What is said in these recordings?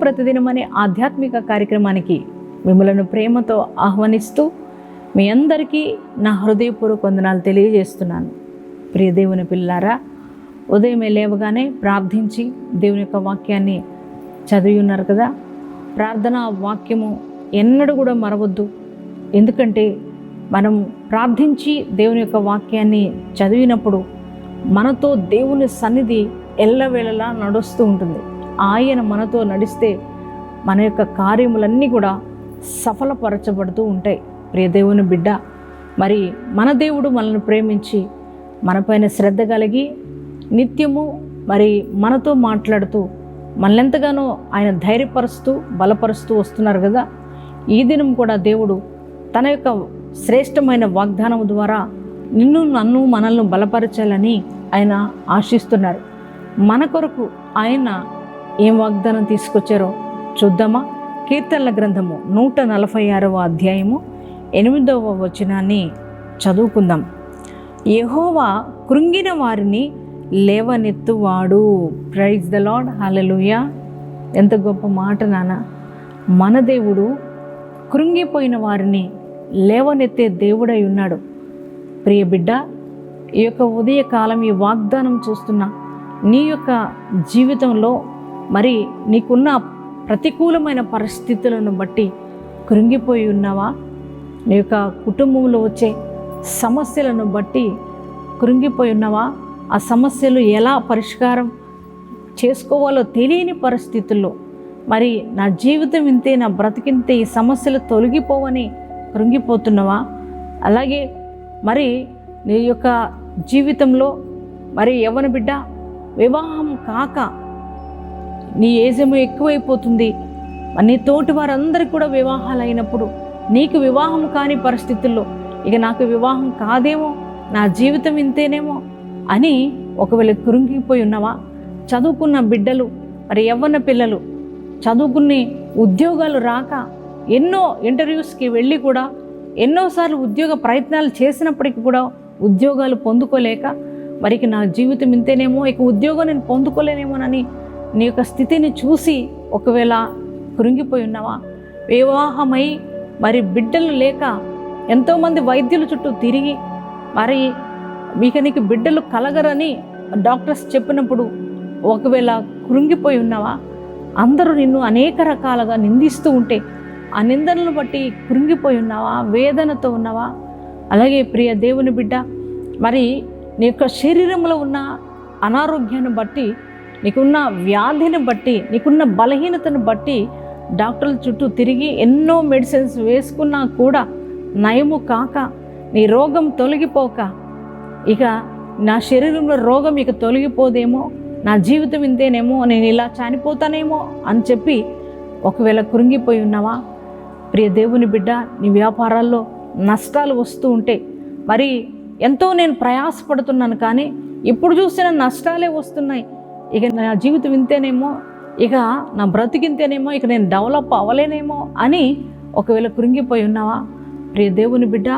ప్రతిదినం అనే ఆధ్యాత్మిక కార్యక్రమానికి మిమ్మలను ప్రేమతో ఆహ్వానిస్తూ మీ అందరికీ నా హృదయపూర్వక వందనాలు తెలియజేస్తున్నాను. ప్రియ దేవుని పిల్లారా ఉదయమే లేవగానే ప్రార్థించి దేవుని యొక్క వాక్యాన్ని చదివి ఉన్నారు కదా. ప్రార్థన వాక్యము ఎన్నడూ కూడా మరవద్దు. ఎందుకంటే మనం ప్రార్థించి దేవుని యొక్క వాక్యాన్ని చదివినప్పుడు మనతో దేవుని సన్నిధి ఎల్లవేళలా నడుస్తూ ఉంటుంది. ఆయన మనతో నడిస్తే మన యొక్క కార్యములన్నీ కూడా సఫలపరచబడుతూ ఉంటాయి. ప్రియదేవుని బిడ్డ మరి మన దేవుడు మనల్ని ప్రేమించి మనపైన శ్రద్ధ కలిగి నిత్యము మరి మనతో మాట్లాడుతూ మనలెంతగానో ఆయన ధైర్యపరుస్తూ బలపరుస్తూ వస్తున్నారు కదా ఈ దినం కూడా దేవుడు తన యొక్క శ్రేష్టమైన వాగ్దానం ద్వారా నిన్ను నన్ను మనల్ని బలపరచాలని ఆయన ఆశిస్తున్నారు. మన కొరకు ఆయన ఏం వాగ్దానం తీసుకొచ్చారో చూద్దామా? కీర్తనల గ్రంథము నూట నలభై ఆరవ అధ్యాయము ఎనిమిదవ వచనాన్ని చదువుకుందాం. యహోవా కృంగిన వారిని లేవనెత్తువాడు. ప్రైజ్ ద లాడ్ హల్లెలూయా ఎంత గొప్ప మాట నాన్న. మన దేవుడు కృంగిపోయిన వారిని లేవనెత్తే దేవుడై ఉన్నాడు. ప్రియ బిడ్డ ఈ యొక్క ఉదయకాలం ఈ వాగ్దానం చూస్తున్న నీ యొక్క జీవితంలో మరి నీకున్న ప్రతికూలమైన పరిస్థితులను బట్టి కృంగిపోయి ఉన్నావా? నీ యొక్క కుటుంబంలో వచ్చే సమస్యలను బట్టి కృంగిపోయి ఉన్నావా? ఆ సమస్యలు ఎలా పరిష్కారం చేసుకోవాలో తెలియని పరిస్థితుల్లో మరి నా జీవితం ఇంతే నా బ్రతికింతే ఈ సమస్యలు తొలగిపోవని కృంగిపోతున్నావా? అలాగే మరి నీ యొక్క జీవితంలో మరి ఎవరి బిడ్డ వివాహం కాక నీ ఏజము ఎక్కువైపోతుంది. నీ తోటి వారందరికీ కూడా వివాహాలు అయినప్పుడు నీకు వివాహం కాని పరిస్థితుల్లో ఇక నాకు వివాహం కాదేమో నా జీవితం ఇంతేనేమో అని ఒకవేళ కురుంగిపోయి ఉన్నావా? చదువుకున్న బిడ్డలు మరి యవ్వన పిల్లలు చదువుకునే ఉద్యోగాలు రాక ఎన్నో ఇంటర్వ్యూస్కి వెళ్ళి కూడా ఎన్నోసార్లు ఉద్యోగ ప్రయత్నాలు చేసినప్పటికీ కూడా ఉద్యోగాలు పొందుకోలేక మరికి నా జీవితం ఇంతేనేమో ఇక ఉద్యోగం నేను పొందుకోలేనేమోనని నీ యొక్క స్థితిని చూసి ఒకవేళ కృంగిపోయి ఉన్నావా? వివాహమై మరి బిడ్డలు లేక ఎంతోమంది వైద్యుల చుట్టూ తిరిగి మరి ఇక నీకు బిడ్డలు కలగరని డాక్టర్స్ చెప్పినప్పుడు ఒకవేళ కృంగిపోయి ఉన్నావా? అందరూ నిన్ను అనేక రకాలుగా నిందిస్తూ ఉంటే ఆ నిందనలు బట్టి కృంగిపోయి ఉన్నావా? వేదనతో ఉన్నావా? అలాగే ప్రియ దేవుని బిడ్డ మరి నీ యొక్క శరీరంలో ఉన్న అనారోగ్యాన్ని బట్టి నీకున్న వ్యాధిని బట్టి నీకున్న బలహీనతను బట్టి డాక్టర్ల చుట్టూ తిరిగి ఎన్నో మెడిసిన్స్ వేసుకున్నా కూడా నయము కాక నీ రోగం తొలగిపోక. ఇక నా శరీరంలో రోగం ఇక తొలగిపోదేమో నా జీవితం ఇంతేనేమో నేను ఇలా చనిపోతానేమో అని చెప్పి ఒకవేళ కృంగిపోయి ఉన్నావా? ప్రియ దేవుని బిడ్డ నీ వ్యాపారాల్లో నష్టాలు వస్తూ ఉంటే మరి ఎంతో నేను ప్రయాసపడుతున్నాను కానీ ఇప్పుడు చూసిన నష్టాలే వస్తున్నాయి. ఇక నా జీవితం ఇంతేనేమో? ఇక నా బ్రతికింతేనేమో ఇక నేను డెవలప్ అవ్వలేనేమో? అని ఒకవేళ కృంగిపోయి ఉన్నావా? ప్రియ దేవుని బిడ్డ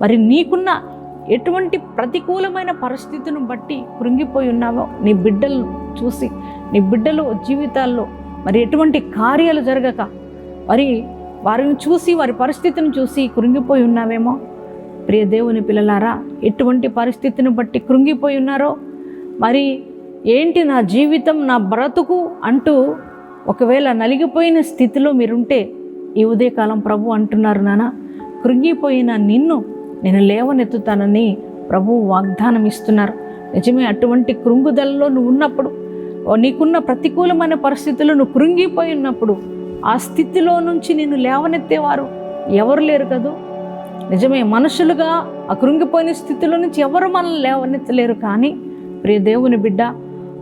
మరి నీకున్న ఎటువంటి ప్రతికూలమైన పరిస్థితిని బట్టి కృంగిపోయి ఉన్నావో? నీ బిడ్డలు చూసి నీ బిడ్డలు జీవితాల్లో మరి ఎటువంటి కార్యాలు జరగక మరి వారిని చూసి వారి పరిస్థితిని చూసి కృంగిపోయి ఉన్నావేమో? ప్రియ దేవుని పిల్లలారా ఎటువంటి పరిస్థితిని బట్టి కృంగిపోయి ఉన్నారో? మరి ఏంటి నా జీవితం నా బ్రతుకు అంటూ ఒకవేళ నలిగిపోయిన స్థితిలో మీరుంటే ఈ ఉదయకాలం ప్రభు అంటున్నారు నాన్న కృంగిపోయిన నిన్ను నేను లేవనెత్తుతానని ప్రభు వాగ్దానం ఇస్తున్నారు. నిజమే అటువంటి కృంగుదలలో నువ్వు ఉన్నప్పుడు నీకున్న ప్రతికూలమైన పరిస్థితులు నువ్వు కృంగిపోయి ఉన్నప్పుడు ఆ స్థితిలో నుంచి నేను లేవనెత్తేవారు ఎవరు లేరు కదూ? నిజమే మనుషులుగా ఆ కృంగిపోయిన స్థితిలో నుంచి ఎవరు మనల్ని లేవనెత్తలేరు కానీ ప్రియ దేవుని బిడ్డ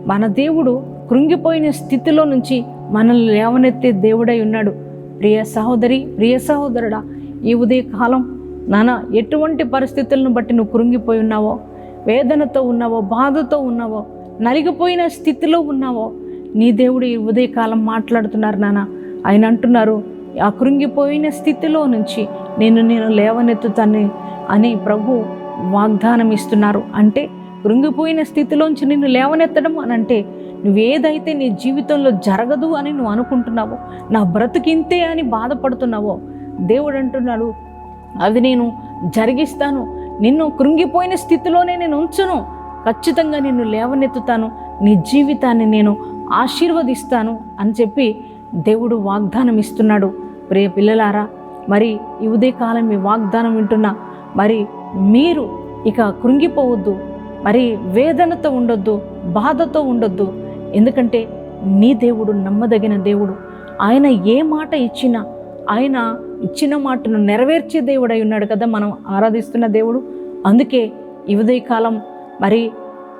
మన దేవుడు కృంగిపోయిన స్థితిలో నుంచి మనల్ని లేవనెత్తే దేవుడై ఉన్నాడు. ప్రియ సహోదరి ప్రియ సహోదరుడా ఈ ఉదయకాలం నానా ఎటువంటి పరిస్థితులను బట్టి నువ్వు కృంగిపోయి ఉన్నావో వేదనతో ఉన్నావో బాధతో ఉన్నావో నలిగిపోయిన స్థితిలో ఉన్నావో నీ దేవుడు ఈ ఉదయకాలం మాట్లాడుతున్నారు నాన్న ఆయన అంటున్నారు ఆ కృంగిపోయిన స్థితిలో నుంచి నేను నేను లేవనెత్తుతాను అని ప్రభు వాగ్దానం ఇస్తున్నారు అంటే కృంగిపోయిన స్థితిలోంచి నిన్ను లేవనెత్తడం అని అంటే నువ్వేదైతే నీ జీవితంలో జరగదు అని నువ్వు అనుకుంటున్నావో నా బ్రతికింతే అని బాధపడుతున్నావో దేవుడు అంటున్నాడు అది నేను జరిగిస్తాను. నిన్ను కృంగిపోయిన స్థితిలోనే నేను ఉంచను. ఖచ్చితంగా నిన్ను లేవనెత్తుతాను. నీ జీవితాన్ని నేను ఆశీర్వదిస్తాను అని చెప్పి దేవుడు వాగ్దానం ఇస్తున్నాడు. ప్రియ పిల్లలారా మరి ఈ ఉదయకాలం మీ వాగ్దానం వింటున్న మరి మీరు ఇక కృంగిపోవద్దు. మరి వేదనతో ఉండొద్దు బాధతో ఉండొద్దు. ఎందుకంటే నీ దేవుడు నమ్మదగిన దేవుడు. ఆయన ఏ మాట ఇచ్చినా ఆయన ఇచ్చిన మాటను నెరవేర్చే దేవుడై ఉన్నాడు కదా మనం ఆరాధిస్తున్న దేవుడు. అందుకే ఈ ఉదయకాలం మరి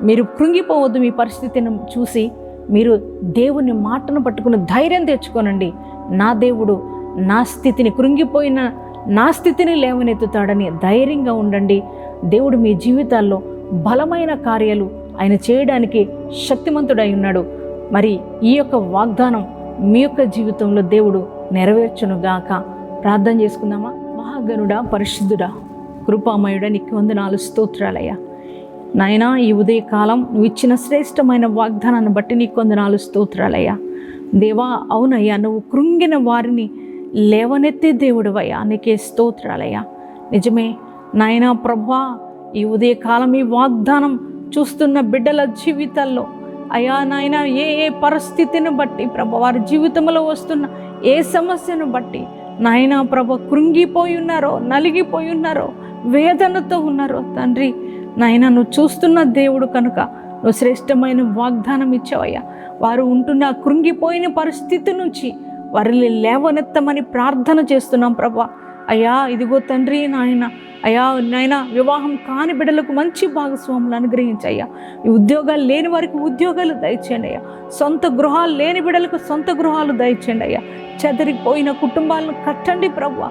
మీరు కృంగిపోవద్దు మీ పరిస్థితిని చూసి మీరు దేవుని మాటను పట్టుకుని ధైర్యం తెచ్చుకోనండి. నా దేవుడు నా స్థితిని కృంగిపోయిన నా స్థితిని లేవనెత్తుతాడని ధైర్యంగా ఉండండి. దేవుడు మీ జీవితాల్లో బలమైన కార్యాలు ఆయన చేయడానికి శక్తిమంతుడై ఉన్నాడు. మరి ఈ యొక్క వాగ్దానం మీ యొక్క జీవితంలో దేవుడు నెరవేర్చునుగాక ప్రార్థన చేసుకుందామా? మహాగనుడా పరిశుద్ధుడా కృపామయుడా నీకు వందనాలు స్తోత్రాలయ్యా. నాయనా ఈ ఉదయకాలం నువ్వు ఇచ్చిన శ్రేష్టమైన వాగ్దానాన్ని బట్టి నీకు వందనాలు స్తోత్రాలయ్యా. దేవా అవునయ్యా నువ్వు కృంగిన వారిని లేవనెత్తే దేవుడవయ్యా. నీకే స్తోత్రాలయ్యా. నిజమే నాయనా ప్రభా ఈ ఉదయకాలం ఈ వాగ్దానం చూస్తున్న బిడ్డల జీవితాల్లో అయా నాయన ఏ ఏ పరిస్థితిని బట్టి ప్రభ వారి జీవితంలో వస్తున్న ఏ సమస్యను బట్టి నాయన ప్రభ కృంగిపోయి ఉన్నారో నలిగిపోయి ఉన్నారో వేదనతో ఉన్నారో తండ్రి నాయన నువ్వు చూస్తున్న దేవుడు కనుక నువ్వు శ్రేష్టమైన వాగ్దానం ఇచ్చావయ్యా. వారు ఉంటున్న కృంగిపోయిన పరిస్థితి నుంచి వారిని లేవనెత్తమని ప్రార్థన చేస్తున్నాం ప్రభా. అయ్యా ఇదిగో తండ్రి నాయన అయ్యా నాయన వివాహం కాని బిడ్డలకు మంచి భాగస్వాములు అనుగ్రహించయ్యా. ఈ ఉద్యోగాలు లేని వారికి ఉద్యోగాలు దయచేయండి అయ్యా. సొంత గృహాలు లేని బిడ్డలకు సొంత గృహాలు దయచేయండి అయ్యా. చెదరిపోయిన కుటుంబాలను కట్టండి ప్రభు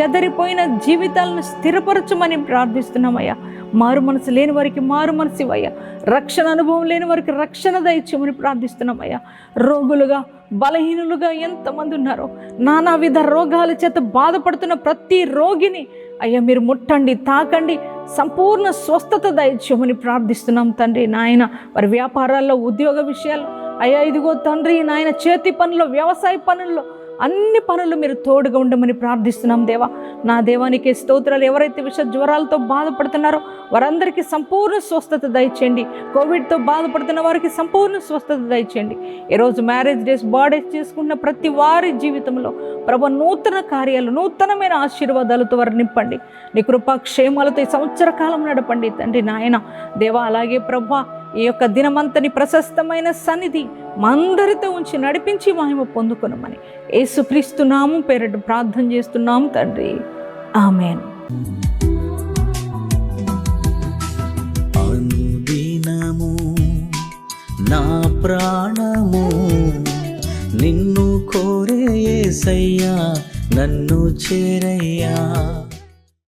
చెదరిపోయిన జీవితాలను స్థిరపరచమని ప్రార్థిస్తున్నామయ్యా. మారు మనసు లేని వారికి మారు మనసు ఇవ్వయ్యా. రక్షణ అనుభవం లేని వారికి రక్షణ దయచేయమని ప్రార్థిస్తున్నామయ్యా. రోగులుగా బలహీనులుగా ఎంతమంది ఉన్నారో నానా విధ రోగాల చేత బాధపడుతున్న ప్రతి రోగిని అయ్యా మీరు ముట్టండి తాకండి సంపూర్ణ స్వస్థత దయచేయమని ప్రార్థిస్తున్నాం తండ్రి నాయన. వారి వ్యాపారాల్లో ఉద్యోగ విషయాలు అయ్యా ఇదిగో తండ్రి నాయన చేతి పనుల్లో వ్యవసాయ పనుల్లో అన్ని పనులు మీరు తోడుగా ఉండమని ప్రార్థిస్తున్నాం దేవా. నా దేవానికి స్తోత్రాలు. ఎవరైతే విష జ్వరాలతో బాధపడుతున్నారో వారందరికీ సంపూర్ణ స్వస్థత దయచేయండి. కోవిడ్తో బాధపడుతున్న వారికి సంపూర్ణ స్వస్థత దయచేయండి. ఈరోజు మ్యారేజ్ డేస్ బర్త్డేస్ చేసుకున్న ప్రతి వారి జీవితంలో ప్రభు నూతన కార్యాలు నూతనమైన ఆశీర్వాదాలతో వారు నింపండి. నీ కృపా క్షేమాలతో ఈ సంవత్సర కాలం నడపండి తండ్రి నాయన. దేవా అలాగే ప్రభా ఈ యొక్క దినమంతని ప్రశస్తమైన సన్నిధి మా అందరితో ఉంచి నడిపించి మహిమ పొందుకునమని ఏసుక్రీస్తున్నాము నామం పేరట ప్రార్థన చేస్తున్నాము తండ్రి. ఆమెన్. అనుదినము నా ప్రాణము నిన్ను కోరే యేసయ్యా నన్ను చేరయ్యా.